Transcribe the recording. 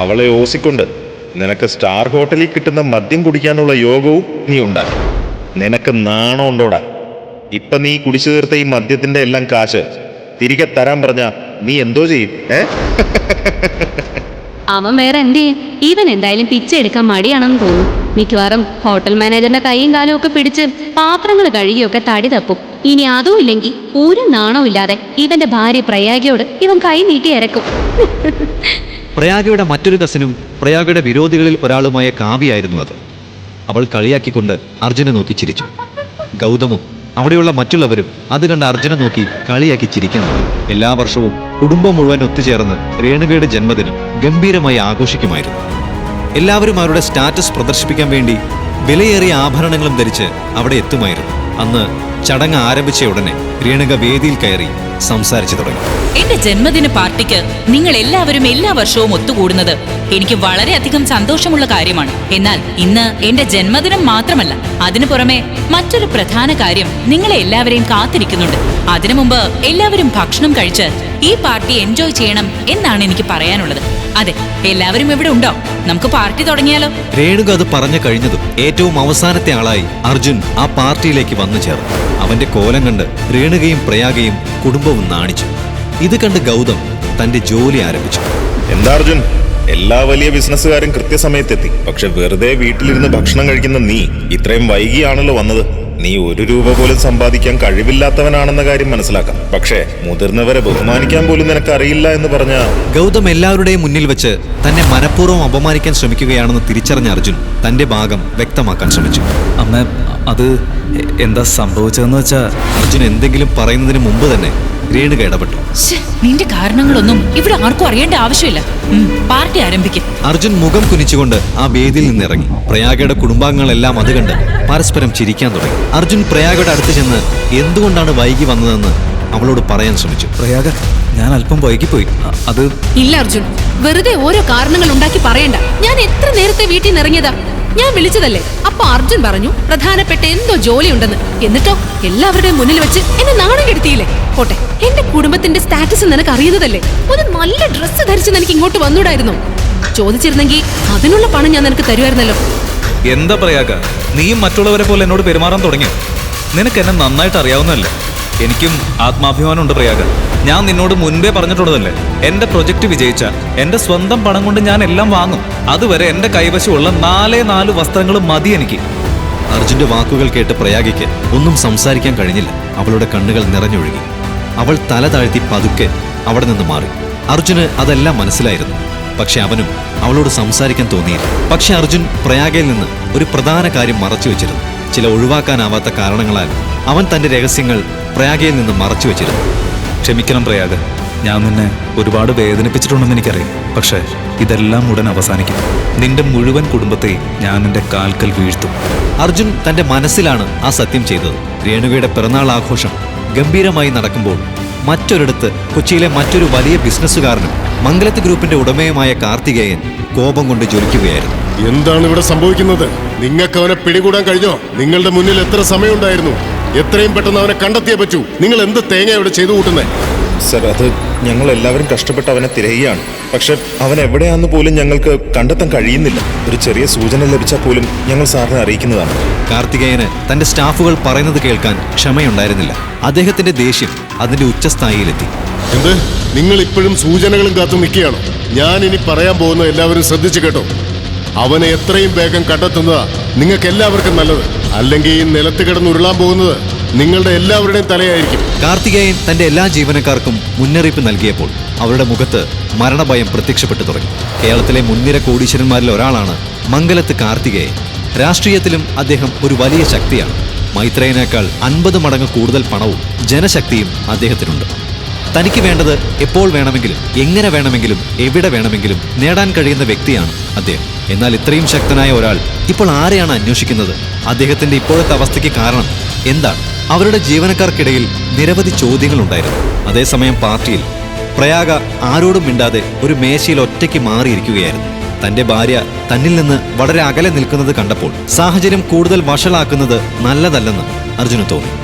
അവളെ ഓസിക്കൊണ്ട് നിനക്ക് സ്റ്റാർ ഹോട്ടലിൽ കിട്ടുന്ന മദ്യം കുടിക്കാനുള്ള യോഗവും നീ ഉണ്ടാക്കി. നിനക്ക് നാണം ഉണ്ടോടാ? ഇപ്പൊ നീ കുടിച്ചു തീർത്ത ഈ മദ്യത്തിന്റെ എല്ലാം കാശ് തിരികെ തരാൻ പറഞ്ഞ നീ എന്തോ ചെയ്യും അവൻ വേറെ എന്ത് ചെയ്യും? ഇവൻ എന്തായാലും പിച്ചെടുക്കാൻ മടിയാണെന്ന് തോന്നും മിക്കവാറും ഹോട്ടൽ മാനേജറിന്റെ കൈയും കാലും ഒക്കെ പിടിച്ച് പാത്രങ്ങൾ കഴുകിയൊക്കെ തടി തപ്പും. ഇനി അതും ഇല്ലെങ്കിൽ ഒരു നാണവും ഇല്ലാതെ ഇവന്റെ ഭാര്യ പ്രയാഗിയോട് ഇവൻ കൈ നീട്ടി ഇരക്കും പ്രയാഗയുടെ മറ്റൊരു കസിനും പ്രയാഗയുടെ വിരോധികളിൽ ഒരാളുമായ കാവ്യായിരുന്നു അത്. അവൾ കളിയാക്കിക്കൊണ്ട് അർജുനെ നോക്കി ചിരിച്ചു. ഗൗതമും അവിടെയുള്ള മറ്റുള്ളവരും അത് കണ്ട് അർജുനെ നോക്കി കളിയാക്കി ചിരിക്കാൻ എല്ലാ വർഷവും കുടുംബം മുഴുവൻ ഒത്തുചേർന്ന് രേണുകയുടെ ജന്മദിനം ഗംഭീരമായി ആഘോഷിക്കുമായിരുന്നു. എല്ലാവരും അവരുടെ സ്റ്റാറ്റസ് പ്രദർശിപ്പിക്കാൻ വേണ്ടി വിലയേറിയ ആഭരണങ്ങളും ധരിച്ച് അവിടെ എത്തുമായിരുന്നു. അന്ന് ചടങ്ങ് ആരംഭിച്ച ഉടനെ രേണുക വേദിയിൽ കയറി സംസാരിച്ചു തുടങ്ങി. എന്റെ ജന്മദിന പാർട്ടിക്ക് നിങ്ങൾ എല്ലാവരും എല്ലാ വർഷവും ഒത്തുകൂടുന്നത് എനിക്ക് വളരെയധികം സന്തോഷമുള്ള കാര്യമാണ്. എന്നാൽ ഇന്ന് എന്റെ ജന്മദിനം മാത്രമല്ല അതിനു പുറമെ മറ്റൊരു പ്രധാന കാര്യം നിങ്ങളെ എല്ലാവരെയും കാത്തിരിക്കുന്നുണ്ട്. അതിനു മുമ്പ് എല്ലാവരും ഭക്ഷണം കഴിച്ച് ഈ പാർട്ടി എൻജോയ് ചെയ്യണം എന്നാണ് എനിക്ക് പറയാനുള്ളത്. അതെ എല്ലാവരും ഇവിടെ ഉണ്ടോ? നമുക്ക് പാർട്ടി തുടങ്ങിയാലോ? രേണുക അത് പറഞ്ഞു കഴിഞ്ഞതും ഏറ്റവും അവസാനത്തെ ആളായി അർജുൻ ആ പാർട്ടിയിലേക്ക് വന്നു ചേർന്നു. അവന്റെ കോലം കണ്ട് രേണുകയും പ്രയാഗയും കുടുംബവും നാണിച്ചു. ഇത് കണ്ട് ഗൗതം തന്റെ ജോലി ആരംഭിച്ചു. എന്താ അർജുൻ? എല്ലാ വലിയ ബിസിനസ്സുകാരും കൃത്യസമയത്തെത്തി. പക്ഷെ വെറുതെ വീട്ടിലിരുന്ന് ഭക്ഷണം കഴിക്കുന്ന നീ ഇത്രയും വൈകിയാണല്ലോ വന്നത്. നീ ഒരു രൂപ പോലും സമ്പാദിക്കാൻ കഴിവില്ലാത്തവനാണെന്ന കാര്യം മനസ്സിലാക്കാം. പക്ഷേ മുതിർന്നവരെ ബഹുമാനിക്കാൻ പോലും നിനക്ക് അറിയില്ല എന്ന് പറഞ്ഞ ഗൗതം എല്ലാവരുടെയും മുന്നിൽ വെച്ച് തന്നെ മനഃപൂർവം അപമാനിക്കാൻ ശ്രമിക്കുകയാണെന്ന് തിരിച്ചറിഞ്ഞ അർജുൻ തന്റെ ഭാഗം വ്യക്തമാക്കാൻ ശ്രമിച്ചു. അമ്മ അത് എന്താ സംഭവിച്ചതെന്ന് വെച്ചാ അർജുൻ എന്തെങ്കിലും പറയുന്നതിന് മുമ്പ് തന്നെ രേണുക ഇടപെട്ടു നിന്റെ കാരണങ്ങളൊന്നും ഇവിടെ ആർക്കും അറിയേണ്ട ആവശ്യമില്ല. പാർട്ടി ആരംഭിക്കും. അർജുൻ മുഖം കുനിച്ചുകൊണ്ട് ആ വേദിയിൽ നിന്നിറങ്ങി. പ്രയാഗയുടെ കുടുംബാംഗങ്ങളെല്ലാം അത് കണ്ട് പരസ്പരം ചിരിക്കാൻ തുടങ്ങി. അർജുൻ പ്രയാഗയുടെ അടുത്ത് ചെന്ന് എന്തുകൊണ്ടാണ് വൈകി വന്നതെന്ന് അവളോട് പറയാൻ ശ്രമിച്ചു. പ്രയാഗ ഞാൻ അല്പം വൈകിപ്പോയി. അത് ഇല്ല അർജുൻ. വെറുതെ ഓരോ കാരണങ്ങൾ ഉണ്ടാക്കി പറയണ്ട. ഞാൻ എത്ര നേരത്തെ വീട്ടിൽ നിന്ന് ഇറങ്ങിയതാ ഞാൻ വിളിച്ചതല്ലേ? അപ്പൊ അർജുൻ പറഞ്ഞു പ്രധാനപ്പെട്ട എന്തോ ജോലി ഉണ്ടെന്ന് എന്നിട്ടോ? എല്ലാവരുടെയും മുന്നിൽ വെച്ച് എന്നെ നാണം കെടുത്തിയില്ലേ? പോട്ടെ എന്റെ കുടുംബത്തിന്റെ സ്റ്റാറ്റസ് നിനക്ക് അറിയുന്നതല്ലേ? ഒരു നല്ല ഡ്രസ്സ് ധരിച്ച് നിനക്ക് ഇങ്ങോട്ട് വന്നൂടായിരുന്നു. ചോദിച്ചിരുന്നെങ്കിൽ അതിനുള്ള പണം ഞാൻ നിനക്ക് തരുമായിരുന്നല്ലോ. എന്താ പറയാ നീയും മറ്റുള്ളവരെ പോലെ എന്നോട് പെരുമാറാൻ തുടങ്ങിയോ? നിനക്ക് എന്നെ നന്നായിട്ട് അറിയാവുന്നതല്ലേ? എനിക്കും ആത്മാഭിമാനമുണ്ട് പ്രയാഗ. ഞാൻ നിന്നോട് മുൻപേ പറഞ്ഞിട്ടുള്ളതല്ലേ? എന്റെ പ്രൊജക്ട് വിജയിച്ച എന്റെ സ്വന്തം പണം കൊണ്ട് ഞാൻ എല്ലാം വാങ്ങും. അതുവരെ എന്റെ കൈവശമുള്ള നാലേ നാല് വസ്ത്രങ്ങൾ മതി എനിക്ക്. അർജുന്റെ വാക്കുകൾ കേട്ട് പ്രയാഗയ്ക്ക് ഒന്നും സംസാരിക്കാൻ കഴിഞ്ഞില്ല. അവളുടെ കണ്ണുകൾ നിറഞ്ഞൊഴുകി. അവൾ തല താഴ്ത്തി പതുക്കെ അവിടെ നിന്ന് മാറി. അർജുന് അതെല്ലാം മനസ്സിലായിരുന്നു. പക്ഷെ അവനും അവളോട് സംസാരിക്കാൻ തോന്നിയില്ല. പക്ഷെ അർജുൻ പ്രയാഗയിൽ നിന്ന് ഒരു പ്രധാന കാര്യം മറച്ചു വെച്ചിരുന്നു. ചില ഒഴിവാക്കാനാവാത്ത കാരണങ്ങളാൽ അവൻ തന്റെ രഹസ്യങ്ങൾ പ്രയാഗയിൽ നിന്ന് മറച്ചു വെച്ചിരുന്നു. ക്ഷമിക്കണം പ്രയാഗ്. ഞാൻ നിന്നെ ഒരുപാട് വേദനിപ്പിച്ചിട്ടുണ്ടെന്ന് എനിക്കറിയാം. പക്ഷേ ഇതെല്ലാം ഉടൻ അവസാനിക്കും. നിന്റെ മുഴുവൻ കുടുംബത്തെ ഞാൻ നിന്റെ കാൽക്കൽ വീഴ്ത്തും. അർജുൻ തന്റെ മനസ്സിലാണ് ആ സത്യം ചെയ്തത്. രേണുകയുടെ പിറന്നാൾ ആഘോഷം ഗംഭീരമായി നടക്കുമ്പോൾ മറ്റൊരിടത്ത് കൊച്ചിയിലെ മറ്റൊരു വലിയ ബിസിനസ്സുകാരനും മംഗലത്ത് ഗ്രൂപ്പിന്റെ ഉടമയുമായ കാർത്തികേയൻ കോപം കൊണ്ട് ജ്വലിക്കുകയായിരുന്നു. എന്താണ് ഇവിടെ സംഭവിക്കുന്നത്? നിങ്ങൾക്ക് അവനെ പിടികൂടാൻ കഴിഞ്ഞോ? നിങ്ങളുടെ മുന്നിൽ എത്ര സമയമുണ്ടായിരുന്നു? എത്രയും പെട്ടെന്ന് അവനെ കണ്ടെത്തിയേ പറ്റൂ. നിങ്ങൾ എന്ത് തേങ്ങ ഇവിടെ ചെയ്തു കൂട്ടുന്നേ? സർ അത് ഞങ്ങൾ എല്ലാവരും കഷ്ടപ്പെട്ട് അവനെ തിരയുകയാണ്. പക്ഷെ അവൻ എവിടെയാന്ന് പോലും ഞങ്ങൾക്ക് കണ്ടെത്താൻ കഴിയുന്നില്ല. ഒരു ചെറിയ സൂചന ലഭിച്ചാൽ പോലും ഞങ്ങൾ സാറിനെ അറിയിക്കുന്നതാണ്. കാർത്തികേയന് തന്റെ സ്റ്റാഫുകൾ പറയുന്നത് കേൾക്കാൻ ക്ഷമയുണ്ടായിരുന്നില്ല. അദ്ദേഹത്തിന്റെ ദേഷ്യം അതിന്റെ ഉച്ചസ്ഥായിയിലെത്തി. എന്ത്? നിങ്ങൾ ഇപ്പോഴും സൂചനകളും കാത്തു നിൽക്കുകയാണോ? ഞാൻ ഇനി പറയാൻ പോകുന്ന എല്ലാവരും ശ്രദ്ധിച്ചു കേട്ടോ. അവനെ എത്രയും വേഗം കണ്ടെത്തുന്നതാ. നിങ്ങൾക്ക് എല്ലാവർക്കും നല്ലത്. അല്ലെങ്കിൽ ഈ നിലത്ത് കിടന്ന് ഉരുളാൻ പോകുന്നത് നിങ്ങളുടെ എല്ലാവരുടെയും തലയായിരിക്കും. കാർത്തികേയൻ തന്റെ എല്ലാ ജീവനക്കാർക്കും മുന്നറിയിപ്പ് നൽകിയപ്പോൾ അവരുടെ മുഖത്ത് മരണഭയം പ്രത്യക്ഷപ്പെട്ടു തുടങ്ങി. കേരളത്തിലെ മുൻനിര കോടീശ്വരന്മാരിൽ ഒരാളാണ് മംഗലത്ത് കാർത്തികേയൻ. രാഷ്ട്രീയത്തിലും അദ്ദേഹം ഒരു വലിയ ശക്തിയാണ്. മൈത്രേയനേക്കാൾ അൻപത് മടങ്ങ് കൂടുതൽ പണവും ജനശക്തിയും അദ്ദേഹത്തിനുണ്ട്. തനിക്ക് വേണ്ടത് എപ്പോൾ വേണമെങ്കിലും എങ്ങനെ വേണമെങ്കിലും എവിടെ വേണമെങ്കിലും നേടാൻ കഴിയുന്ന വ്യക്തിയാണ് അദ്ദേഹം. എന്നാൽ ഇത്രയും ശക്തനായ ഒരാൾ ഇപ്പോൾ ആരെയാണ് അന്വേഷിക്കുന്നത്? അദ്ദേഹത്തിന്റെ ഇപ്പോഴത്തെ അവസ്ഥയ്ക്ക് കാരണം എന്താണ്? അവരുടെ ജീവനക്കാർക്കിടയിൽ നിരവധി ചോദ്യങ്ങൾ ഉണ്ടായിരുന്നു. അതേസമയം പാർട്ടിയിൽ പ്രയാഗ ആരോടും മിണ്ടാതെ ഒരു മേശയിൽ ഒറ്റയ്ക്ക് മാറിയിരിക്കുകയായിരുന്നു. തന്റെ ഭാര്യ തന്നിൽ നിന്ന് വളരെ അകലെ നിൽക്കുന്നത് കണ്ടപ്പോൾ സാഹചര്യം കൂടുതൽ വഷളാക്കുന്നത് നല്ലതല്ലെന്ന് അർജുന് തോന്നി.